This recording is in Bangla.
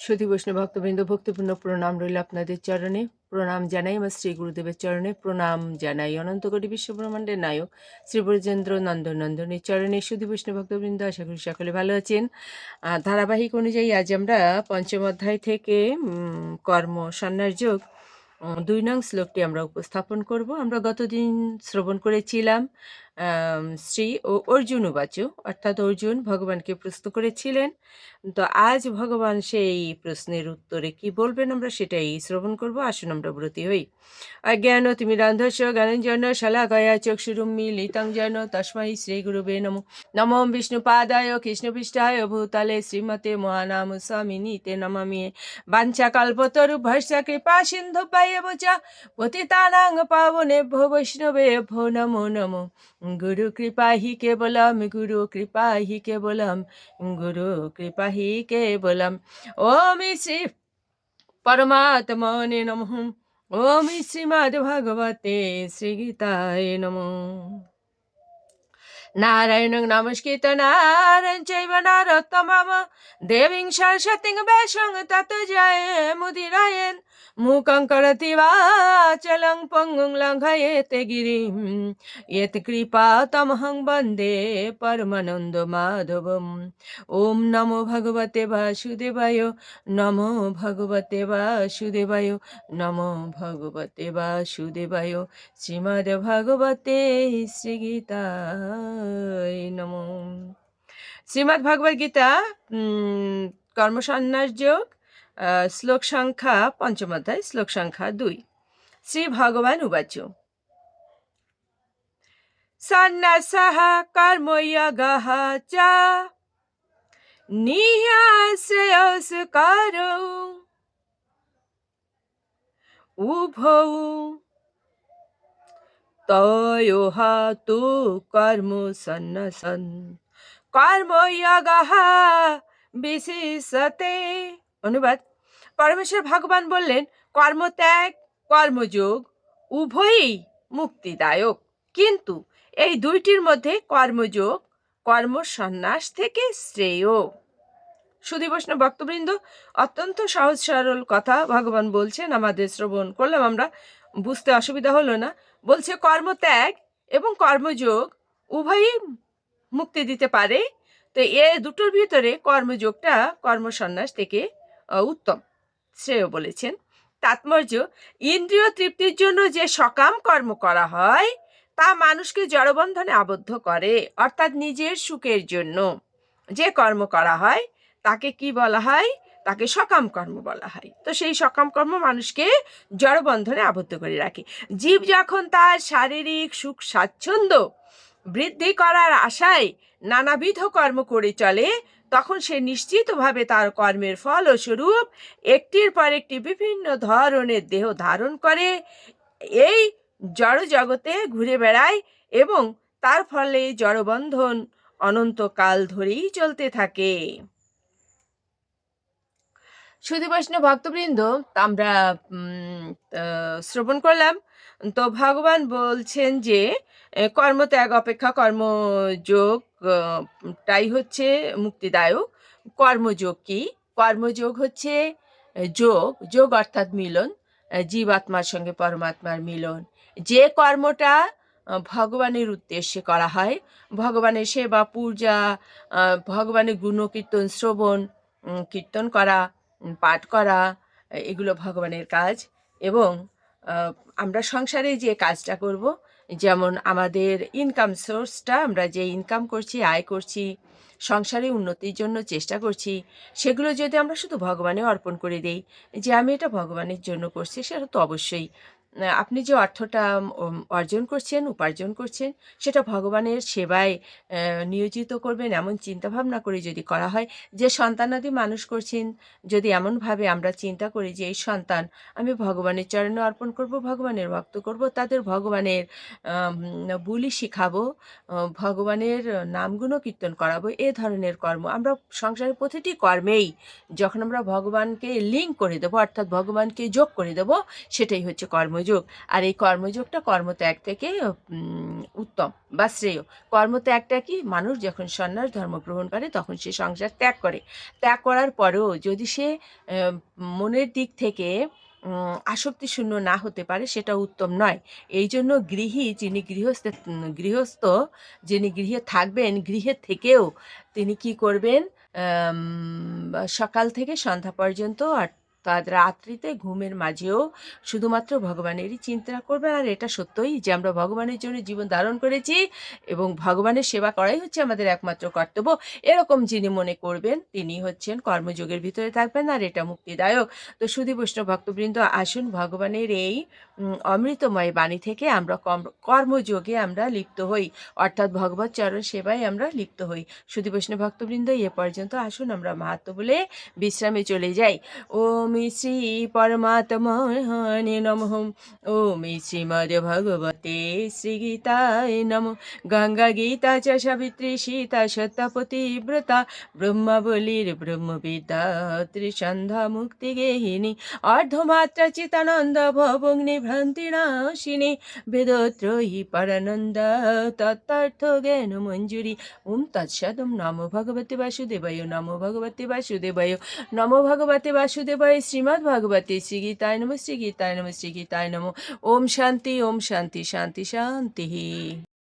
সুধী বৈষ্ণব ভক্তবৃন্দ, ভক্তিপূর্ণ প্রণাম রইল আপনাদের চরণে। প্রণাম জানাই আমার শ্রী গুরুদেবের চরণে। প্রণাম জানাই অনন্ত কোটি বিশ্বব্রহ্মাণ্ডের নায়ক শ্রী ব্রজেন্দ্র নন্দন নন্দনের চরণে। সুধী বৈষ্ণব ভক্তবৃন্দ, আশা করি সকলে ভালো আছেন। ধারাবাহিক অনুযায়ী আজ আমরা পঞ্চম অধ্যায় থেকে কর্ম সন্ন্যাস যোগ দুই নং শ্লোকটি আমরা উপস্থাপন করব। আমরা গতদিন শ্রবণ করেছিলাম। শ্রী ও অর্জুন উবাচু, অর্থাৎ অর্জুন ভগবানকে প্রশ্ন করেছিলেন। তো আজ ভগবান সেই প্রশ্নের উত্তরে কি বলবেন আমরা সেটাই শ্রবণ করব। আসুন আমরা ব্রতী হই। অজ্ঞান তুমি রান্ধস্য জ্ঞানঞ্জন শালাগয়া চক্ষুরুম্মি লিতং যেন তস্মৈ শ্রী গুরুবে নম। নম বিষ্ণু বিষ্ণুপাদায় কৃষ্ণপৃষ্ঠায় ভূতলে শ্রীমতে মহানাম স্বামিনী তে নমামি। বাঞ্ছা কল্পতরু ভর্ষ কৃপা সিন্ধু পায়ব চ পতিতানাং পাবনে ভো বৈষ্ণবে ভো নমো নমো। গুরু কৃপা হি কেবলম গুরু কৃপা হি কেবলম গুরু কৃপা হি কেবলম ওম শ্রী পরমাত্মনে নমঃ ওম শ্রীমদ্ ভগবতে শ্রীগীতায় নমঃ নারায়ণং নমস্কৃত নারায়ণ চৈব নারোত্তমম দেবীং সরস্বতীং বেশং তত জয় মুদিরায়ণ মূকং করতি চলং পঙ্গুং লঙ্ঘয়েতে গিরিম ইয়ত কৃপা তমহং বন্দে পরমানন্দ মাধবম ওম নমো ভগবতে বাসুদেবায় নমো ভগবতে বাসুদেবায় নমো ভগবতে বাসুদেবায় শ্রীমদ ভগবতে শ্রীগীতায় নমো শ্রীমদ্ ভগবদ্গীতা কর্মসন্ন্যাস যোগ শ্লোক সংখ্যা পঞ্চম অধ্যায় শ্লোক সংখ্যা দুই শ্রী ভগবান উবাচ সন্ন্যাসः কর্ময়োগः চ নিঃশ্রেয়স্কারौ উভৌ তয়োः তু কর্ম সন্ন্যাসন কর্ময়োগः বিশেষতে অনুবাদ পরমেশ্বর ভগবান বললেন, কর্মত্যাগ, কর্মযোগ, উভয়ই মুক্তিদায়ক। কিন্তু এই দুইটির মধ্যে কর্মযোগ, কর্মসন্ন্যাস থেকে শ্রেয়। সুধী বৈষ্ণব ভক্তবৃন্দ, অত্যন্ত সহজ সরল কথা ভগবান বলছেন, আমাদের শ্রবণ করলাম আমরা, বুঝতে অসুবিধা হলো না। বলছে, কর্মত্যাগ এবং কর্মযোগ উভয়ই মুক্তি দিতে পারে। তো এ দুটোর ভিতরে কর্মযোগটা কর্মসন্ন্যাস থেকে উত্তম। শ্রেয় বলেছেন। তাৎপর্য ইন্দ্রিয় তৃপ্তির জন্য যে সকাম কর্ম করা হয়, তা মানুষকে জড়বন্ধনে আবদ্ধ করে, অর্থাৎ নিজের সুখের জন্য। যে কর্ম করা হয়, তাকে কি বলা হয়? তাকে সকাম কর্ম বলা হয়। তো সেই সকাম কর্ম মানুষকে জড়বন্ধনে আবদ্ধ করে রাখে। জীব যখন তার শারীরিক সুখ স্বাচ্ছন্দ্য বৃদ্ধি করার আশায় নানাবিধ কর্ম করে চলে, তখন সে নিশ্চিতভাবে তার কর্মের ফলস্বরূপ একটির পর একটি বিভিন্ন ধরনের দেহ ধারণ করে, এই জড় জগতে ঘুরে বেড়ায় এবং তার ফলে জড়বন্ধন অনন্তকাল ধরেই চলতে থাকে। বৈষ্ণব ভক্তবৃন্দ, আমরা শ্রবণ করলাম। তো ভগবান বলছেন যে কর্মত্যাগ, অপেক্ষা, কর্মযোগ টাই হচ্ছে মুক্তিদায়ক। কর্মযোগ কি? কর্মযোগ হচ্ছে যোগ। যোগ অর্থাৎ মিলন। জীবাত্মার সঙ্গে পরমাত্মার মিলন। যে কর্মটা ভগবানের উদ্দেশ্যে করা হয়, ভগবানের সেবা, পূজা ভগবানের গুণকীর্তন, শ্রবণ কীর্তন করা পাঠ করা এগুলো ভগবানের কাজ। এবং আমরা সংসারে যে কাজটা করব, যেমন আমাদের ইনকাম সোর্সটা আমরা যে ইনকাম করছি, আয় করছি, সংসারে উন্নতির জন্য চেষ্টা করছি, সেগুলো যদি আমরা শুধু ভগবানে অর্পণ করে দেই, যে আমি এটা ভগবানের জন্য করছি, সেটা তো অবশ্যই। আপনি যে অর্থটা অর্জন করছেন, উপার্জন করছেন, সেটা ভগবানের সেবায় নিয়োজিত করবেন এমন চিন্তাভাবনা করে যদি করা হয় যে সন্তানাদি মানুষ করছেন, যদি এমনভাবে আমরা চিন্তা করি যে এই সন্তান আমি ভগবানের চরণে অর্পণ করব, ভগবানের ভক্ত করব, তাদের ভগবানের বুলি শিখাবো ভগবানের নামগুণ কীর্তন করাবো, এ ধরনের কর্ম আমরা সংসারের প্রতিটি কর্মেই যখন আমরা ভগবানকে লিঙ্ক করে দেবো, অর্থাৎ ভগবানকে যোগ করে দেবো, সেটাই হচ্ছে কর্মযোগ কর্মযোগ। আর এই কর্মযোগটা কর্মত্যাগ থেকে উত্তম বা শ্রেয়। কর্মত্যাগটা কি? মানুষ যখন সন্ন্যাস ধর্ম গ্রহণ করে, তখন সে সংসার ত্যাগ করে। ত্যাগ করার পরেও যদি সে মনের দিক থেকে আসক্তি শূন্য না হতে পারে, সেটা উত্তম নয়। এই জন্য গৃহী যিনি গৃহস্থ গৃহস্থ, যিনি গৃহে থাকবেন, গৃহে থেকেও তিনি কি করবেন? সকাল থেকে সন্ধ্যা পর্যন্ত অর্থাৎ রাত্রিতে ঘুমের মাঝেও শুধুমাত্র ভগবানেরই চিন্তা করবেন, আর এটা সত্যই যে আমরা ভগবানের জন্য জীবন ধারণ করেছি এবং ভগবানের সেবা করাই হচ্ছে আমাদের একমাত্র কর্তব্য। এরকম যিনি মনে করবেন, তিনি হচ্ছেন কর্মযোগের ভিতরে থাকবেন, আর এটা মুক্তিদায়ক। তো সুধী বৈষ্ণব ভক্তবৃন্দ, আসুন ভগবানের এই অমৃতময় বাণী থেকে আমরা কর্ম- কর্মযোগে আমরা লিপ্ত হই। অর্থাৎ ভগবত চরণ সেবায় আমরা লিপ্ত হই। সুধী বৈষ্ণব ভক্তবৃন্দ, এ পর্যন্ত আসুন আমরা মাহাত্ম বলে বিশ্রামে চলে যাই। ওম শ্রী পরমাত্মনে নমঃ ওম শ্রীমদ ভগবতে শ্রী গীতায় নম গঙ্গা গীতা চ সাবিত্রী সীতা সত্যপতি ব্রতা ব্রহ্মবলির ব্রহ্মবিদ্যা ত্রিসন্ধ্যা মুক্তি গেহিনী অর্ধমাত্রা চিতানন্দ ভবগ্নি ভ্রান্তি নাশিনী বেদত্রয়ী পরানন্দ তত্ত্বার্থ জ্ঞান মঞ্জুরি ওম তৎসদম নমো ভগবতে বাসুদেবায় নমো ভগবতে বাসুদেবায় নমো ভগবতে বাসুদেবায় শ্রীমদ্ ভগবতে শ্রী গীতায় নম শ্রী গীতায় নম শ্রী গীতায় নম ওম শান্তি ওম শান্তি শান্তি শান্তি